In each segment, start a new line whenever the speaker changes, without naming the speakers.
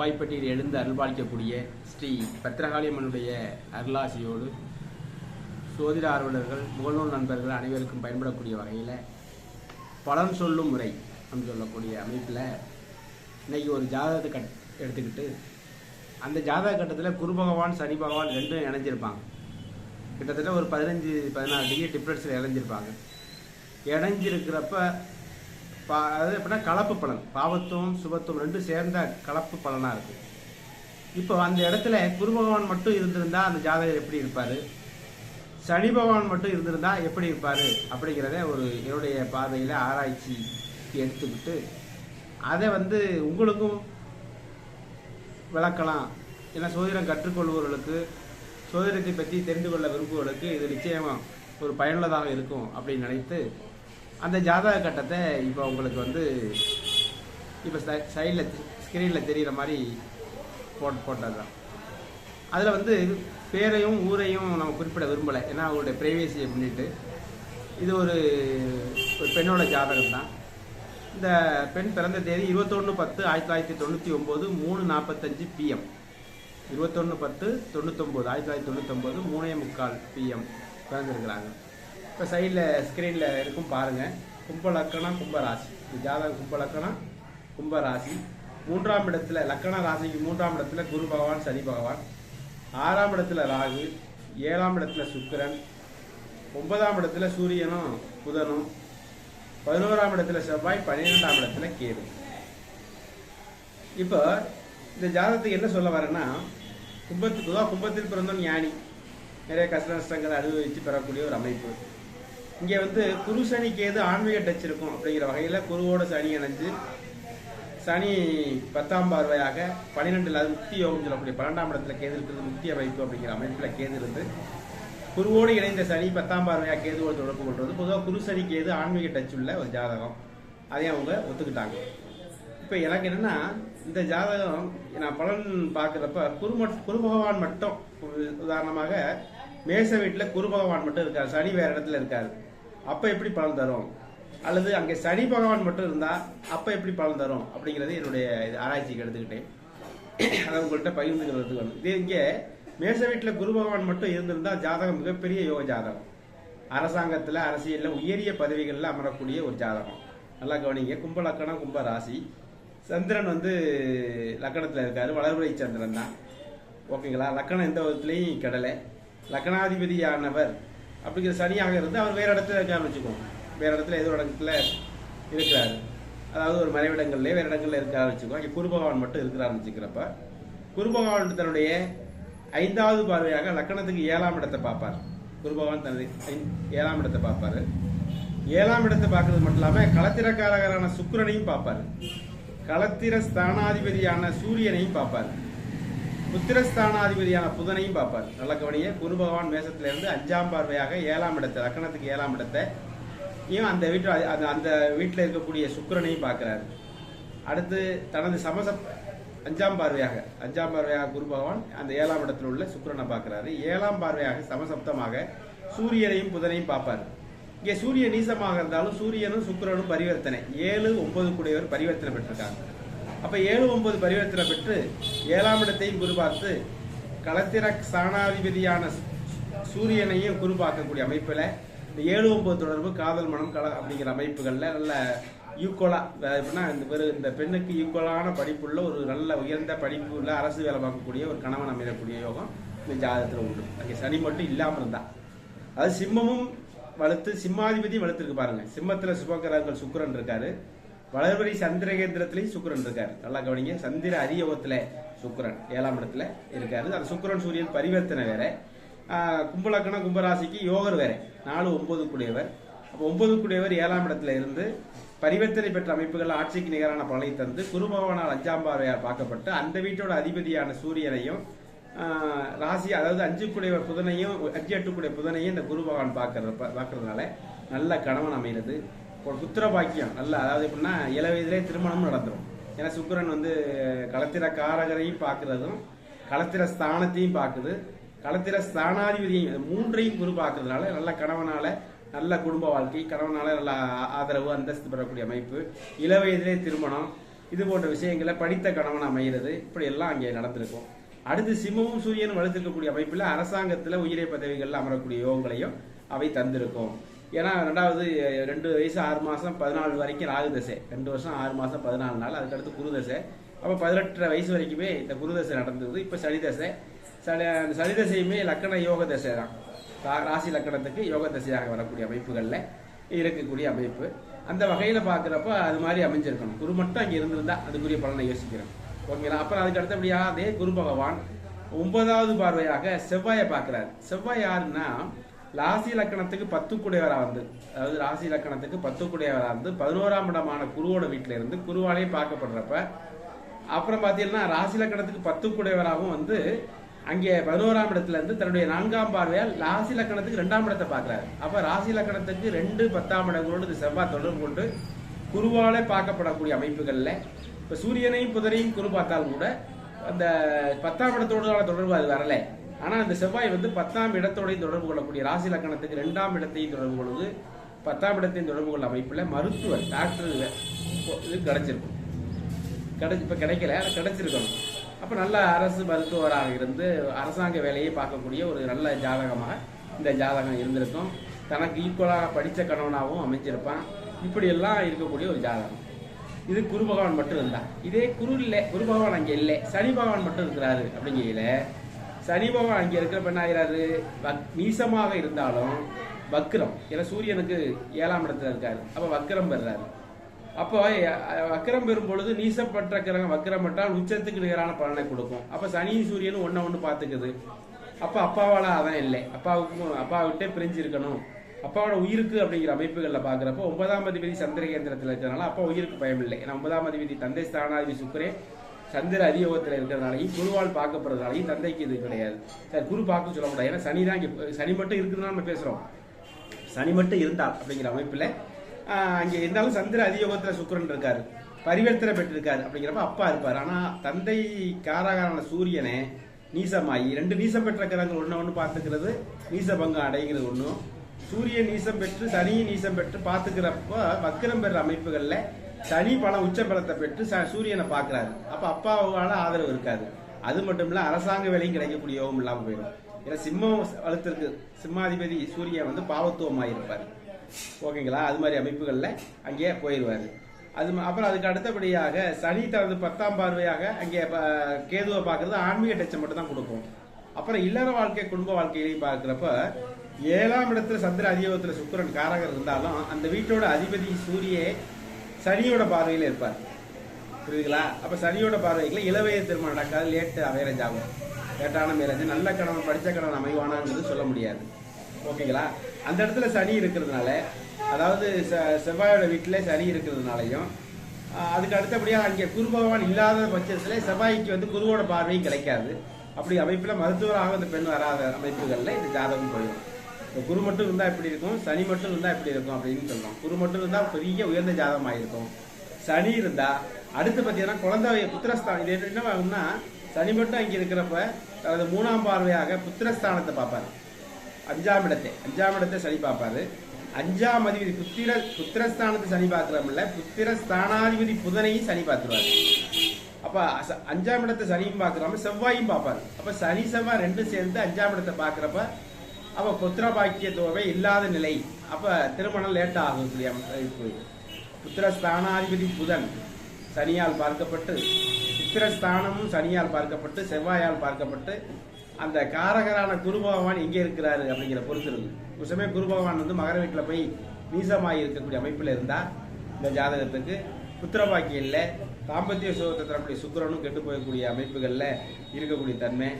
செவ்வாய்ப்பட்டியில் எழுந்து அருள்பாலிக்கக்கூடிய ஸ்ரீ பத்திரகாளியம்மனுடைய அருளாசியோடு சோதிட ஆர்வலர்கள் முகநூல் நண்பர்கள் அனைவருக்கும் பயன்படக்கூடிய வகையில் பலன் சொல்லும் முறை அப்படின்னு சொல்லக்கூடிய அமைப்பில் இன்றைக்கி ஒரு ஜாதகத்தை கட் எடுத்துக்கிட்டு அந்த ஜாதக கட்டத்தில் குரு பகவான் சனி பகவான் ரெண்டும் இணைஞ்சிருப்பாங்க. கிட்டத்தட்ட ஒரு பதினஞ்சு பதினாறு டிகிரி டிஃப்ரென்ஸில் இணைஞ்சிருப்பாங்க. இணைஞ்சிருக்கிறப்ப பா அது எப்படின்னா கலப்பு பலன். பாவத்துவம் சுபத்துவம் ரெண்டும் சேர்ந்த கலப்பு பலனாக இருக்குது இப்போ அந்த இடத்துல குரு பகவான் மட்டும் இருந்திருந்தா அந்த ஜாதகர் எப்படி இருப்பார்? சனி பகவான் மட்டும் இருந்திருந்தா எப்படி இருப்பார்? அப்படிங்கிறத ஒரு என்னுடைய பார்வையில் ஆராய்ச்சி எடுத்துக்கிட்டு அதை வந்து உங்களுக்கும் விளக்கலாம். ஏன்னா சோதிடம் கற்றுக்கொள்பவர்களுக்கு சோதிடத்தை பற்றி தெரிந்து கொள்ள விரும்புவர்களுக்கு இது நிச்சயமாக ஒரு பயனுள்ளதாக இருக்கும் அப்படின்னு நினைத்து அந்த ஜாதக கட்டத்தை இப்போ உங்களுக்கு வந்து இப்போ சைடில் ஸ்க்ரீனில் தெரிகிற மாதிரி போட் போட்டது தான் அதில் வந்து பேரையும் ஊரையும் நம்ம குறிப்பிட விரும்பலை. ஏன்னா அவங்களுடைய ப்ரைவேசியை முன்னிட்டு. இது ஒரு ஒரு பெண்ணோட ஜாதகம் தான் இந்த பெண் பிறந்த தேதி இருபத்தொன்று பத்து ஆயிரத்தி தொள்ளாயிரத்தி தொண்ணூற்றி ஒம்பது மூணு நாற்பத்தஞ்சு பிஎம் இருபத்தொன்று பத்து தொண்ணூத்தொம்பது ஆயிரத்தி தொள்ளாயிரத்தி தொண்ணூத்தொம்பது மூணே முக்கால் பிஎம் பிறந்திருக்கிறாங்க. இப்போ சைடில் ஸ்க்ரீனில் இருக்கும் பாருங்கள் கும்ப லக்கணம் கும்ப ராசி இந்த ஜாதகம் கும்ப லக்கணம் கும்ப ராசி மூன்றாம் இடத்துல லக்கண ராசிக்கு மூன்றாம் இடத்துல குரு பகவான் சனி பகவான். ஆறாம் இடத்துல ராகு ஏழாம் இடத்துல சுக்கிரன் ஒன்பதாம் இடத்துல சூரியனும் புதனும் பதினோராம் இடத்துல செவ்வாய் பன்னிரெண்டாம் இடத்துல கேது. இப்போ இந்த ஜாதகத்துக்கு என்ன சொல்ல வரேன்னா கும்பத்துக்கு தான் கும்பத்தில் பிறந்தோம் ஞானி. நிறைய கஷ்ட நஷ்டங்களை அனுபவித்து பெறக்கூடிய ஒரு அமைப்பு. இங்கே வந்து குரு சனிக்கு கேது ஆன்மீக டச் இருக்கும் அப்படிங்கிற வகையில் குருவோட சனி இணைஞ்சு சனி பத்தாம் பார்வையாக பன்னிரெண்டில் அது முக்தி யோகம் சொல்லக்கூடிய பன்னெண்டாம் இடத்துல கேது இருக்கிறது முக்தி அமைப்பு அப்படிங்கிற அமைப்பில் கேது இருந்து குருவோடு இணைந்த சனி பத்தாம் பார்வையாக கேதுவோடு தொடர்பு கொள்வது பொதுவாக குரு சனி கேது ஆன்மீக டச் உள்ள ஒரு ஜாதகம். அதையும் அவங்க ஒத்துக்கிட்டாங்க. இப்போ எனக்கு என்னென்னா இந்த ஜாதகம் நான் பலன் பார்க்குறப்ப குரு குருபகவான் குரு பகவான் மட்டும் உதாரணமாக மேச வீட்டில் குரு பகவான் மட்டும் இருக்கார் சனி வேறு இடத்துல இருக்காரு. அப்போ எப்படி பலன் தரும்? அல்லது அங்கே சனி பகவான் மட்டும் இருந்தால் அப்போ எப்படி பலன் தரும்? அப்படிங்கிறது என்னுடைய இது ஆராய்ச்சிக்கு எடுத்துக்கிட்டேன். அதை உங்கள்கிட்ட பகிர்ந்துக்கிறதுக்கு வேணும். இங்கே மேச வீட்டில் குரு பகவான் மட்டும் இருந்திருந்தால் ஜாதகம் மிகப்பெரிய யோக ஜாதகம். அரசாங்கத்தில் அரசியலில் உயரிய பதவிகளில் அமரக்கூடிய ஒரு ஜாதகம். நல்லா கவனிங்க. கும்ப லக்கணம் கும்ப ராசி. சந்திரன் வந்து லக்கணத்தில் இருக்காரு. வளர்வுரை சந்திரன் தான். ஓகேங்களா? லக்கணம் எந்த விதத்துலையும் கிடலை. லக்கணாதிபதியானவர் அப்படிங்கிற சனியாக இருந்து அவர் வேற இடத்துல இருக்காருன்னு வச்சுக்கோங்க. வேற இடத்துல ஏதோ ஒரு இடத்துல இருக்கிறாரு. அதாவது ஒரு மறைவிடங்கள்லேயே வேற இடங்கள்ல இருக்காரு வச்சுக்கோங்க. இங்கே குரு பகவான் மட்டும் இருக்கிறாருன்னு வச்சுக்கிறப்ப குரு பகவான் தன்னுடைய ஐந்தாவது பார்வையாக லக்கணத்துக்கு ஏழாம் இடத்தை பார்ப்பார். குரு பகவான் தனது ஏழாம் இடத்தை பார்ப்பாரு. ஏழாம் இடத்தை பார்க்கறது மட்டும் இல்லாமல் களத்திரக்காரகரான சுக்கரனையும் பார்ப்பாரு. களத்திர ஸ்தானாதிபதியான சூரியனையும் பார்ப்பாரு. புத்திரஸ்தானாதிபதியான புதனையும் பார்ப்பார். நல்ல கவனிய குரு பகவான் மேசத்துல இருந்து அஞ்சாம் பார்வையாக ஏழாம் இடத்தை லக்கணத்துக்கு ஏழாம் இடத்தை இவன் அந்த வீட்டு அந்த அந்த வீட்டில் இருக்கக்கூடிய சுக்கரனையும் பார்க்குறாரு. அடுத்து தனது சமச அஞ்சாம் பார்வையாக அஞ்சாம் பார்வையாக குரு பகவான் அந்த ஏழாம் இடத்துல உள்ள சுக்கரனை பார்க்கிறாரு. ஏழாம் பார்வையாக சமசப்தமாக சூரியனையும் புதனையும் பார்ப்பார். இங்கே சூரிய நீசமாக இருந்தாலும் சூரியனும் சுக்கிரனும் பரிவர்த்தனை. ஏழு ஒன்பது கூடியவர் பரிவர்த்தனை பெற்றிருக்காங்க. அப்போ ஏழு ஒன்பது பரிவர்த்தனை பெற்று ஏழாம் இடத்தையும் குருபார்த்து களத்திர சாணாதிபதியான சூரியனையும் குரு அமைப்பில் இந்த ஏழு ஒன்பது தொடர்பு காதல் மனம் கல அப்படிங்கிற அமைப்புகளில் நல்ல ஈக்குவலாக எப்படின்னா இந்த பெரு இந்த பெண்ணுக்கு ஈக்குவலான படிப்புள்ள ஒரு நல்ல உயர்ந்த படிப்பு உள்ள அரசு வேலை பார்க்கக்கூடிய ஒரு கணவன் அமையக்கூடிய யோகம் இந்த ஜாதகத்தில் உண்டு. அங்கே சனி மட்டும் இல்லாமல் இருந்தா. அது சிம்மமும் வளர்த்து சிம்மாதிபதி வளர்த்துருக்கு பாருங்க. சிம்மத்தில் சுபகிரகங்கள் சுக்கரன் இருக்காரு. வளர்வரி சந்திரகேந்திரத்திலையும் சுக்கரன் இருக்காரு. நல்லா கவனிங்க. சந்திர அரியவத்தில் சுக்கரன் ஏழாம் இடத்துல இருக்காரு. அந்த சுக்கிரன் சூரியன் பரிவர்த்தனை வேற. கும்பலக்கணம் கும்பராசிக்கு யோகர் வேற. நாலு ஒன்பது கூடியவர். அப்போ ஒன்பது கூடியவர் ஏழாம் இடத்துல இருந்து பரிவர்த்தனை பெற்ற அமைப்புகள் ஆட்சிக்கு நிகரான பலனை தந்து குருபவனால் அஞ்சாம் பார்வையால் பார்க்கப்பட்டு அந்த வீட்டோட அதிபதியான சூரியனையும் ராசி அதாவது அஞ்சு கூடிய புதனையும் அஞ்சு எட்டு கூடிய புதனையும் இந்த குரு பகவான் பார்க்கறது பார்க்கறதுனால நல்ல கணவன் அமைகிறது ஒரு புத்திர பாக்கியம். நல்ல அதாவது எப்படின்னா இள வயதிலே திருமணம் நடந்துடும் ஏன்னா சுக்கரன் வந்து களத்திர காரகரையும் பார்க்கறதும் களத்திர ஸ்தானத்தையும் பார்க்குது. களத்திர ஸ்தானாதிபதியையும் மூன்றையும் குரு பார்க்கறதுனால நல்ல கணவனால நல்ல குடும்ப வாழ்க்கை கணவனால நல்ல ஆதரவு அந்தஸ்து பெறக்கூடிய அமைப்பு இள வயதிலே திருமணம் இது போன்ற விஷயங்களை படித்த கணவன் அமைகிறது இப்படி எல்லாம் அங்கே நடந்திருக்கும். அடுத்து சிம்மமும் சூரியனும் வலுத்திருக்கக்கூடிய அமைப்பில் அரசாங்கத்தில் உயிரை பதவிகளில் அமரக்கூடிய யோகங்களையும் அவை தந்திருக்கும். ஏன்னா ரெண்டாவது ரெண்டு வயசு ஆறு மாதம் பதினாலு வரைக்கும் ராகு தசை. ரெண்டு வருஷம் ஆறு மாதம் பதினாலு நாள் அதுக்கடுத்து குரு தசை. அப்போ பதினெட்டரை வயசு வரைக்குமே இந்த குரு தசை நடந்தது. இப்போ சனி தசை. சனி அந்த சனி தசையுமே லக்கண யோக தசை தான் ராசி லக்கணத்துக்கு யோக தசையாக வரக்கூடிய அமைப்புகளில் இருக்கக்கூடிய அமைப்பு. அந்த வகையில் பார்க்குறப்ப அது மாதிரி அமைஞ்சிருக்கணும். குரு மட்டும் அங்கே இருந்திருந்தா அதுக்குரிய பலனை யோசிக்கிறேன் ஓகேங்களா? அப்புறம் அதுக்கு அடுத்தபடியாக அதே குரு பகவான் ஒன்பதாவது பார்வையாக செவ்வாயை பார்க்குறாரு. செவ்வாய் யாருன்னா ராசி லக்கணத்துக்கு பத்து குடையவராக வந்து அதாவது ராசி லக்கணத்துக்கு பத்து குடையவராக இருந்து பதினோராம் இடமான குருவோட வீட்டில் இருந்து குருவாலே பார்க்கப்படுறப்ப அப்புறம் பார்த்தீங்கன்னா ராசி லக்கணத்துக்கு பத்து குடையவராகவும் வந்து அங்கே பதினோராம் இடத்துல இருந்து தன்னுடைய நான்காம் பார்வையால் ராசி லக்கணத்துக்கு ரெண்டாம் இடத்தை பார்க்குறாரு. அப்போ ராசி லக்கணத்துக்கு ரெண்டு பத்தாம் இடங்களோடு இது செவ்வாய் தொடர்பு கொண்டு குருவாலே பார்க்கப்படக்கூடிய அமைப்புகளில் இப்போ சூரியனையும் புதனையும் குரு பார்த்தாலும் கூட அந்த பத்தாம் இடத்தோட தொடர்பு அது வரல. ஆனால் அந்த செவ்வாய் வந்து பத்தாம் இடத்தோடையும் தொடர்பு கொள்ளக்கூடிய ராசி லக்கணத்துக்கு ரெண்டாம் இடத்தையும் தொடர்பு கொள்வது பத்தாம் இடத்தையும் தொடர்பு கொள்ள அமைப்பில் மருத்துவர் டாக்டர் இது கிடச்சிருக்கும். கிடை இப்போ கிடைக்கல அது கிடைச்சிருக்கணும். அப்போ நல்ல அரசு மருத்துவராக இருந்து அரசாங்க வேலையை பார்க்கக்கூடிய ஒரு நல்ல ஜாதகமாக இந்த ஜாதகம் இருந்திருக்கும். தனக்கு ஈக்குவலாக படித்த கணவனாகவும் அமைஞ்சிருப்பான். இப்படியெல்லாம் இருக்கக்கூடிய ஒரு ஜாதகம். இது குரு பகவான் மட்டும் இருந்தா இதே குரு இல்லை குரு பகவான் அங்கே இல்லை சனி பகவான் மட்டும் இருக்கிறாரு அப்படிங்கையில சனி பகவான் அங்கே இருக்கிறப்ப என்ன ஆகிறாரு. வக் நீசமாக இருந்தாலும் வக்ரம். ஏன்னா சூரியனுக்கு ஏழாம் இடத்துல இருக்காரு. அப்போ வக்ரம் பெறுறாரு. அப்போ வக்கரம் பெறும் பொழுது நீசப்பட்ட கிரகம் வக்ரம் பட்டால் உச்சத்துக்கு நிகரான பலனை கொடுக்கும். அப்போ சனி சூரியனும் ஒன்றை ஒன்று பார்த்துக்குது. அப்போ அப்பாவால் அதான் இல்லை. அப்பாவுக்கும் அப்பா விட்டே பிரிஞ்சு இருக்கணும் அப்பாவோட உயிருக்கு அப்படிங்கிற அமைப்புகளில் பார்க்குறப்போ ஒன்பதாம் அதிபதி சந்திர கேந்திரத்தில் அப்பா உயிருக்கு பயம் இல்லை ஏன்னா ஒன்பதாம் அதிபதி தந்தை ஸ்தானாதிபதி சுக்கரே சந்திர அதியோகத்தில் இருக்கிறதுனாலையும் குருவால் பார்க்கப்படுறதுனாலையும் தந்தைக்கு இது கிடையாது. சார் குரு பார்க்க சொல்ல முடியாது ஏன்னா சனி தான் இங்கே சனி மட்டும் இருக்குதுன்னு நம்ம பேசுகிறோம் சனி மட்டும் இருந்தால் அப்படிங்கிற அமைப்பில் அங்கே இருந்தாலும் சந்திர அதியோகத்தில் சுக்கரன் இருக்கார். பரிவர்த்தனை பெற்றிருக்காரு அப்படிங்கிறப்ப அப்பா இருப்பார். ஆனால் தந்தை காராகாரான சூரியனை நீசமாகி ரெண்டு நீசம் பெற்ற கிரகங்கள் ஒன்று ஒன்று பார்த்துக்கிறது நீசபங்கம் அடைகிறது ஒன்றும் சூரியன் நீசம் பெற்று சனியும் நீசம் பெற்று பார்த்துக்கிறப்ப வக்கிரம் பெற அமைப்புகளில் சனி பலம் உச்ச பலத்தை பெற்று ச- சூரியனை பார்க்குறாரு. அப்போ அப்பாவால் ஆதரவு இருக்காது. அது மட்டும் இல்லை அரசாங்க வேலையும் கிடைக்கக்கூடிய யோகம் இல்லாமல் போயிடும். ஏன்னா சிம்மம் வளர்த்துருக்கு. சிம்மாதிபதி சூரியன் வந்து பாவத்துவமாக இருப்பார் ஓகேங்களா? அது மாதிரி அமைப்புகளில் அங்கேயே போயிடுவார் அது அப்புறம் அதுக்கு அடுத்தபடியாக சனி தனது பத்தாம் பார்வையாக அங்கே கேதுவை பார்க்கறது ஆன்மீக டச்சை மட்டும் தான் கொடுக்கும். அப்புறம் இல்லற வாழ்க்கை குடும்ப வாழ்க்கையிலையும் பார்க்குறப்ப ஏழாம் இடத்துல சந்திர அதியோகத்தில் சுக்கரன் காரகர் இருந்தாலும் அந்த வீட்டோட அதிபதி சூரியே சனியோட பார்வையில் இருப்பார். புரியுதுங்களா? அப்ப சனியோட பார்வைக்குள்ள இளவய திருமணம் நடக்காது லேட்டு அவேரேஞ்ச் ஆகும். லேட்டான மேரேஜ் நல்ல கணவன் படித்த கணவன் அமைவானாங்கிறது சொல்ல முடியாது. ஓகேங்களா? அந்த இடத்துல சனி இருக்கிறதுனால அதாவது செ- செவ்வாயோட வீட்டில் சனி இருக்கிறதுனாலையும் அதுக்கு அடுத்தபடியாக அங்கே குரு பகவான் இல்லாத பட்சத்தில் செவ்வாய்க்கு வந்து குருவோட பார்வையும் கிடைக்காது. அப்படி அமைப்பில் மருத்துவராக அந்த பெண் வராத அமைப்புகளில் இந்த ஜாதகம் போயிடும். குரு மட்டும் இருந்தால் எப்படி இருக்கும்? சனி மட்டும் இருந்தால் எப்படி இருக்கும் அப்படின்னு சொன்னோம். குரு மட்டும் இருந்தால் பெரிய உயர்ந்த ஜாதகமாக இருக்கும் சனி இருந்தா அடுத்து பார்த்தீங்கன்னா குழந்தை புத்திரஸ்தானம். இது என்ன ஆகும்னா சனி மட்டும் அங்கே இருக்கிறப்ப தனது மூணாம் பார்வையாக புத்திரஸ்தானத்தை பார்ப்பாரு. அஞ்சாம் இடத்தை. அஞ்சாம் இடத்தை சனி பார்ப்பாரு. அஞ்சாம் அதிபதி புத்திர புத்திரஸ்தானத்தை சனி பார்க்கிறோம்ல புத்திரஸ்தானாதிபதி புதனையும் சனி பார்த்துருவார். அப்ப அஞ்சாம் இடத்தை சனியும் பார்க்குறாம செவ்வாயும் பார்ப்பாரு. அப்ப சனி செவ்வாய் ரெண்டும் சேர்ந்து அஞ்சாம் இடத்தை பார்க்குறப்ப அப்போ புத்திர பாக்கியத்துவமே இல்லாத நிலை. அப்ப திருமணம் லேட் ஆகும் புத்திரஸ்தானாதிபதி புதன் சனியால் பார்க்கப்பட்டு புத்திரஸ்தானமும் சனியால் பார்க்கப்பட்டு செவ்வாயால் பார்க்கப்பட்டு அந்த காரகரான குரு பகவான் எங்கே இருக்கிறாரு அப்படிங்கிற பொறுத்து இருக்கு ஒரு குரு பகவான் வந்து மகர வீட்டில் போய் நீசமாகி இருக்கக்கூடிய அமைப்பில் இருந்தால் இந்த ஜாதகத்துக்கு புத்திரபாக்கியில் இல்லை தாம்பத்திய சுகத்தை தரக்கூடிய சுக்கரனும் கெட்டு போகக்கூடிய அமைப்புகளில் இருக்கக்கூடிய தன்மை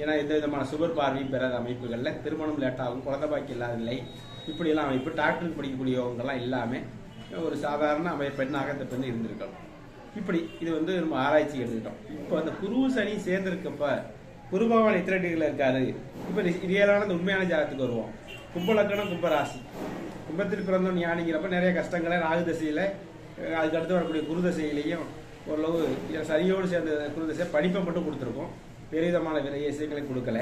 ஏன்னா எந்த விதமான சுகர் பார்வையும் பெறாத அமைப்புகளில் திருமணம் லேட்டாகும் குழந்தை பாக்கி இல்லாத நிலை இப்படியெல்லாம் அமைப்பு டாக்டருக்கு படிக்கக்கூடியவங்கெல்லாம் எல்லாமே இல்லாமல் ஒரு சாதாரண அமை பெண்ணாக இந்த பெண் இருந்திருக்கணும். இப்படி இது வந்து நம்ம ஆராய்ச்சி எடுத்துக்கிட்டோம். இப்போ அந்த குரு சனி சேர்ந்திருக்கப்ப குரு இத்திரட்டிகள் இருக்காரு? இப்போ ரியலான இந்த உண்மையான ஜாதகத்துக்கு வருவோம். கும்பலக்கணம் கும்பராசி கும்பத்தில் பிறந்தோம் ஞானிங்கிறப்ப நிறைய கஷ்டங்களை ராகு தசையில் அதுக்கடுத்து அதுக்கு அடுத்து வரக்கூடிய குரு தசையிலையும் ஓரளவு சரியோடு சேர்ந்த குரு தசையை படிப்பை மட்டும் கொடுத்துருக்கோம். பெரிதமான விலைய இசைகளை கொடுக்கல.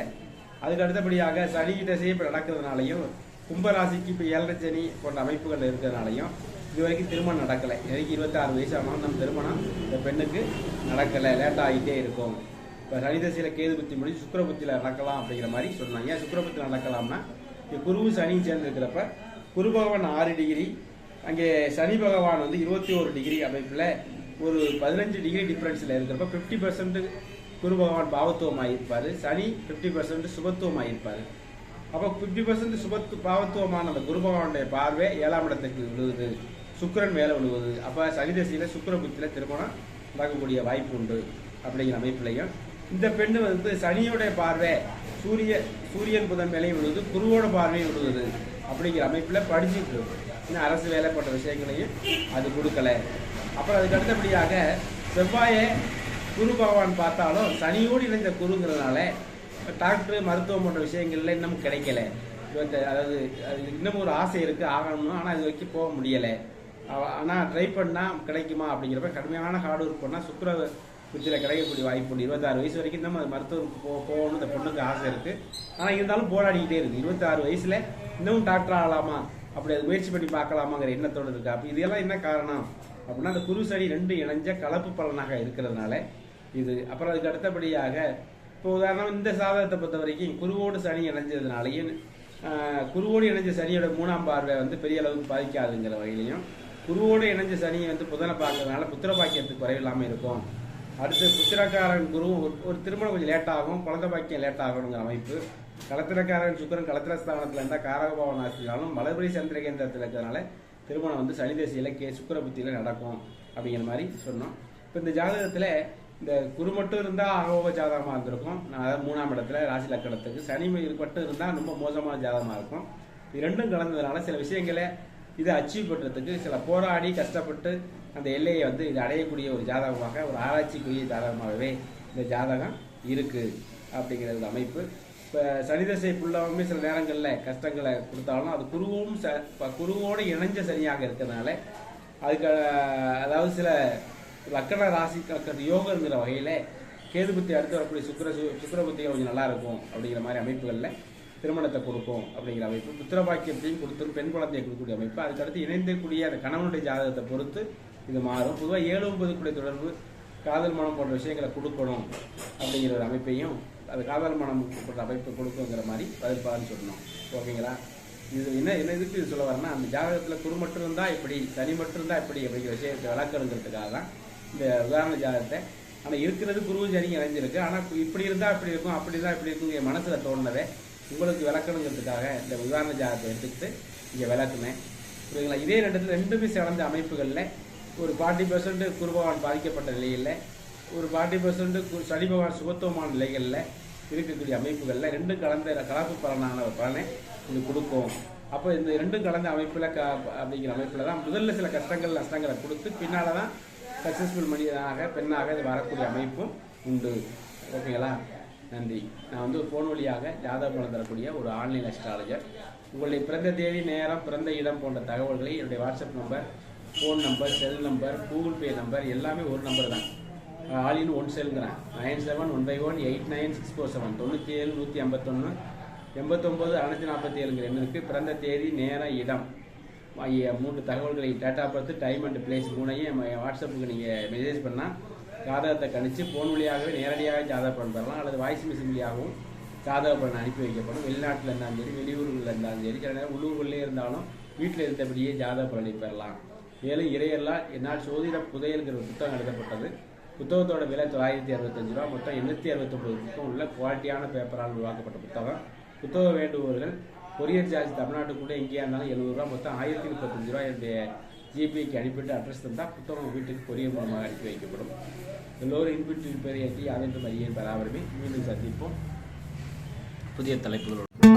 அதுக்கு அடுத்தபடியாக சனி தசையை இப்போ நடக்கிறதுனாலையும் கும்பராசிக்கு இப்போ ஏழரை சனி போன்ற அமைப்புகள் இருக்கிறதுனாலையும் இது வரைக்கும் திருமணம் நடக்கலை. எனக்கு இருபத்தாறு வயசு ஆனாலும் நம்ம திருமணம். இந்த பெண்ணுக்கு நடக்கலை. லேட்டாக ஆகிட்டே இருக்கும். இப்போ சனி தசையில் கேது புத்தி முடிஞ்சு சுக்கிர புத்தியில் நடக்கலாம் அப்படிங்கிற மாதிரி சொன்னாங்க. ஏன் சுக்கிர புத்தியில் நடக்கலாம்னா குருவு சனி சேர்ந்து இருக்கிறப்ப குரு பகவான் ஆறு டிகிரி அங்கே சனி பகவான் வந்து இருபத்தி ஒரு டிகிரி அமைப்பில் ஒரு பதினஞ்சு டிகிரி டிஃப்ரென்ஸில் இருக்கிறப்ப ஃபிஃப்டி பர்சன்ட்டு குரு பகவான் பாவத்துவமாக இருப்பார் சனி ஃபிஃப்டி பர்சன்ட் சுபத்துவமாக இருப்பார் அப்போ ஃபிஃப்டி பர்சன்ட் சுபத்து பாவத்துவமான அந்த குரு பகவானுடைய பார்வை ஏழாம் இடத்துக்கு விழுகுது சுக்கரன் மேலே விழுகுது அப்போ சனி தசையில் சுக்கிர புத்தியில் திருமணம் நடக்கக்கூடிய வாய்ப்பு உண்டு அப்படிங்கிற அமைப்புலையும். இந்த பெண்ணு வந்து சனியோடைய பார்வை சூரிய சூரியன் புதன் மேலேயும் விழுகுது குருவோட பார்வையும் விழுகுது அப்படிங்கிற அமைப்பில் படிச்சுட்டு இருக்கு. இன்னும் அரசு வேலைப்பட்ட விஷயங்களையும் அது கொடுக்கலை. அப்புறம் அதுக்கு அடுத்தபடியாக செவ்வாயை குரு பகவான் பார்த்தாலும் சனியோடு இணைந்த குருங்கிறதுனால டாக்டர் மருத்துவம் போன்ற விஷயங்கள்ல இன்னும் கிடைக்கல. அதாவது அது இன்னும் ஒரு ஆசை இருக்கு ஆகணும்னு. ஆனால் இது வரைக்கும் போக முடியலை. ஆனால் ட்ரை பண்ணால் கிடைக்குமா அப்படிங்கிறப்ப கடுமையான ஹார்ட் ஒர்க் பண்ணால் சுக்கர குச்சியில் கிடைக்கக்கூடிய வாய்ப்பு உண்டு. இருபத்தாறு வயசு வரைக்கும் நம்ம மருத்துவருக்கு போ போகணும் இந்த பொண்ணுக்கு ஆசை இருக்குது ஆனால் இருந்தாலும் போராடிக்கிட்டே இருக்குது இருபத்தாறு வயசில் இன்னும் டாக்டர் ஆகலாமா? அப்படி அது முயற்சி பண்ணி பார்க்கலாமாங்கிற எண்ணத்தோடு இருக்கு. அப்போ இதெல்லாம் என்ன காரணம்? அப்படின்னா அந்த குரு சனி ரெண்டு இணைஞ்ச கலப்பு பலனாக இருக்கிறதுனால இது அப்புறம் அதுக்கு அடுத்தபடியாக இப்போ உதாரணம் இந்த சாதகத்தை பொறுத்த வரைக்கும் குருவோடு சனி இணைஞ்சதுனாலையும் குருவோடு இணைஞ்ச சனியோட மூணாம் பார்வை வந்து பெரிய அளவுக்கு பாதிக்காதுங்கிற வகையிலையும் குருவோடு இணைஞ்ச சனியை வந்து புதனை பார்க்கறதுனால புத்திர பாக்கியத்துக்கு குறைவில்லாமல் இருக்கும். அடுத்து புத்திரக்காரன் குரு ஒரு- திருமணம் கொஞ்சம் லேட்டாகும் குழந்த குழந்தை பாக்கியம் லேட் ஆகணுங்கிற அமைப்பு. களத்திரக்காரன் சுக்கரன் களத்திர ஸ்தானத்தில் இருந்தால் காரகபாவன் ஆசிரியாலும் வலபுரி சந்திர கேந்திரத்தில் இருக்கிறதுனால திருமணம் வந்து சனி தசையில் கே சுக்கர புத்தியில் நடக்கும் அப்படிங்கிற மாதிரி சொன்னோம். இப்போ இந்த ஜாதகத்தில் இந்த குரு மட்டும் இருந்தால் அகோப ஜாதகமாக இருந்திருக்கும். நான் அதாவது மூணாம் இடத்துல ராசி லக்கணத்துக்கு சனி மட்டும் இருந்தால் ரொம்ப மோசமான ஜாதகமாக இருக்கும். இது ரெண்டும் கலந்ததுனால சில விஷயங்களை இதை அச்சீவ் பண்ணுறதுக்கு சில போராடி கஷ்டப்பட்டு அந்த எல்லையை வந்து இது அடையக்கூடிய ஒரு ஜாதகமாக ஒரு ஆராய்ச்சிக்குரிய ஜாதகமாகவே இந்த ஜாதகம் இருக்குது அப்படிங்கிற ஒரு அமைப்பு. இப்போ சனிதசை ஃபுல்லாகவுமே சில நேரங்களில் கஷ்டங்களை கொடுத்தாலும் அது குருவும் ச இப்போ குருவோடு இணைஞ்ச சனியாக இருக்கிறதுனால அதுக்கு அதாவது சில லக்கண ராசி கலக்கிறது யோகங்கிற வகையில் கேது புத்தி அடுத்து வரக்கூடிய சுக்கர சு- புத்தி கொஞ்சம் நல்லா இருக்கும் அப்படிங்கிற மாதிரி அமைப்புகளில் திருமணத்தை கொடுக்கும் அப்படிங்கிற அமைப்பு. புத்திரபாக்கியத்தையும் கொடுத்து பெண் குழந்தையை கொடுக்கக்கூடிய அமைப்பு. அதுக்கடுத்து இணைந்தக்கூடிய அந்த கணவனுடைய ஜாதகத்தை பொறுத்து இது மாறும். பொதுவாக ஏழு ஒன்பது கூட தொடர்பு காதல் மனம் போன்ற விஷயங்களை கொடுக்கணும் அப்படிங்கிற ஒரு அமைப்பையும் அது காதல் மனம் கூப்பிட்ற அமைப்பு கொடுக்குங்கிற மாதிரி பதிர்ப்பான்னு சொல்லணும். ஓகேங்களா? இது என்ன என்ன இதுக்கு இது சொல்ல வரேன்னா அந்த ஜாதகத்தில் குரு மட்டும் இருந்தால் இப்படி தனி மட்டும் இருந்தால் இப்படி அப்படிங்கிற விஷயத்தை விளக்கணுங்கிறதுக்காக தான் இந்த உதாரண ஜாதகத்தை. ஆனால் இருக்கிறது குரு சனி இணைஞ்சிருக்கு ஆனால் இப்படி இருந்தால் இப்படி இருக்கும் அப்படி இருந்தால் இப்படி இருக்கும் என் மனசில் தோணுனதை உங்களுக்கு விளக்கணுங்கிறதுக்காக இந்த உதாரண ஜாதகத்தை எடுத்துக்கிட்டு இங்கே விளக்குனேன். புரியுங்களா இதே ரெண்டு ரெண்டுமே சிறந்த அமைப்புகளில் ஒரு ஃபார்ட்டி பர்சன்ட் குருபவான் பாதிக்கப்பட்ட நிலையில் ஒரு ஃபார்ட்டி பர்சன்ட் சனி பகவான் சுகத்துவமான நிலைகளில் இருக்கக்கூடிய அமைப்புகளில் ரெண்டும் கலந்த கலப்பு பலனான ஒரு பலனை இது கொடுக்கும். அப்போ இந்த ரெண்டும் கலந்த அமைப்பில் க அப்படிங்கிற அமைப்பில் தான் முதல்ல சில கஷ்டங்கள் நஷ்டங்களை கொடுத்து பின்னால் தான் சக்ஸஸ்ஃபுல் மனிதனாக பெண்ணாக இது வரக்கூடிய அமைப்பும் உண்டு. ஓகேங்களா? நன்றி. நான் வந்து ஃபோன் வழியாக ஜாதக தரக்கூடிய ஒரு ஆன்லைன் அஸ்ட்ராலஜர் உங்களுடைய பிறந்த தேதி நேரம் பிறந்த இடம் போன்ற தகவல்களை என்னுடைய WhatsApp number phone number cell number Google Pay number எல்லாமே ஒரு நம்பர் தான். All in one செல்ங்கிறேன் nine seven one five one eight nine six four seven தொண்ணூற்றி ஏழு நூற்றி ஐம்பத்தொன்று எண்பத்தொம்போது அறுநூத்தி நாற்பத்தி ஏழுங்கிற எண்ணிற்கு பிறந்த தேதி நேரம் இடம். மூன்று தகவல்களை டேட்டா பார்த்து டைம் அண்ட் பிளேஸ் மூணையும் வாட்ஸ்அப்புக்கு நீங்கள் மெசேஜ் பண்ணால் ஜாதகத்தை கணிச்சு ஃபோன் வழியாகவே நேரடியாக ஜாதக பலன் பெறலாம். அல்லது வாய்ஸ் மெசேஜ் வழியாகவும் ஜாதக பலன் அனுப்பி வைக்கப்படும். வெளிநாட்டில் இருந்தாலும் சரி வெளியூர்களில் இருந்தாலும் சரி சில நேரம் உள்ளூர்களே இருந்தாலும் வீட்டில் இருந்தபடியே ஜாதக பலனை பெறலாம். மேலும் இறையெல்லாம் என்னால் சோதிட புதையல்கிற ஒரு புத்தகம் எழுதப்பட்டது. புத்தகத்தோட விலை தொள்ளாயிரத்தி அறுபத்தஞ்சு ரூபா. மொத்தம் எண்ணூற்றி அறுபத்தொம்பது புத்தகம். உள்ள குவாலிட்டியான பேப்பரால் உருவாக்கப்பட்ட புத்தகம். புத்தகம் வேண்டுபவர்கள் கொரியர் சார்ஜ் தமிழ்நாட்டு கூட எங்கேயா இருந்தாலும் எழுபது ரூபா. மொத்தம் ஆயிரத்தி முப்பத்தஞ்சு ரூபா என்னுடைய ஜிபிக்கு அனுப்பிட்டு அட்ரஸ் தந்தால் புத்தகம் வீட்டுக்கு கொரியர் மூலமாக அனுப்பி வைக்கப்படும். எல்லோரும் இன்பிட்டு பெரிய அதென்று மதியம் பராமரிமை மீண்டும் சந்திப்போம். புதிய தலைப்புகளோடு